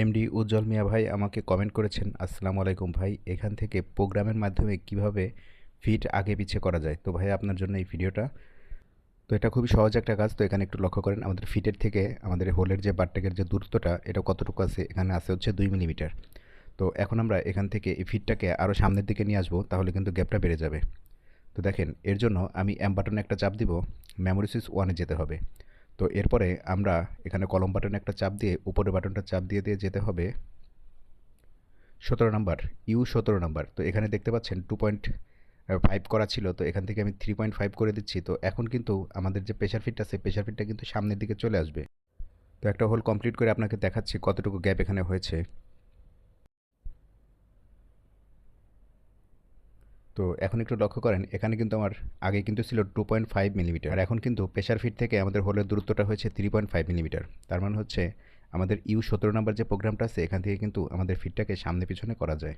MD উজ্জ্বল মিয়া ভাই আমাকে comment করেছেন, আসসালামু আলাইকুম ভাই, এখান থেকে প্রোগ্রামের মাধ্যমে কীভাবে ফিট আগে পিছে করা যায়? তো ভাই, আপনার জন্য এই ভিডিওটা। তো এটা খুবই সহজ একটা কাজ, তো এখানে একটু লক্ষ্য করেন, আমাদের ফিটের থেকে আমাদের হোলের যে বারটেকের যে দূরত্বটা, এটা কতটুকু আছে? এখানে আছে হচ্ছে দুই মিলিমিটার তো এখন আমরা এখান থেকে এই ফিটটাকে আরও সামনের দিকে নিয়ে আসব, তাহলে কিন্তু গ্যাপটা বেড়ে যাবে। তো দেখেন, এর জন্য আমি বাটনে একটা চাপ দিব মেমোরি সুইচ ওয়ানে যেতে হবে। তো এরপরে আমরা এখানে কলম বাটনে একটা চাপ দিয়ে, উপরের বাটনটা চাপ দিয়ে দিয়ে যেতে হবে সতেরো নাম্বার ইউ সতেরো নাম্বার। তো এখানে দেখতে পাচ্ছেন টু পয়েন্ট ফাইভ করা ছিল, তো এখান থেকে আমি থ্রি পয়েন্ট ফাইভ করে দিচ্ছি। তো এখন কিন্তু আমাদের যে প্রেশার ফিটটা আছে প্রেশার ফিটটা কিন্তু সামনের দিকে চলে আসবে। তো একটা হোল কমপ্লিট করে আপনাকে দেখাচ্ছি কতটুকু গ্যাপ এখানে হয়েছে। তো এখন একটু লক্ষ্য করেন, এখানে কিন্তু আমার আগে কিন্তু ছিল টু পয়েন্ট ফাইভ মিলিমিটার আর এখন কিন্তু প্রেশার ফিট থেকে আমাদের হোলের দূরত্বটা হয়েছে থ্রি পয়েন্ট ফাইভ মিলিমিটার তার মানে হচ্ছে আমাদের ইউ সতেরো নাম্বার যে প্রোগ্রামটা আছে, এখান থেকে কিন্তু আমাদের ফিটটাকে সামনে পিছনে করা যায়।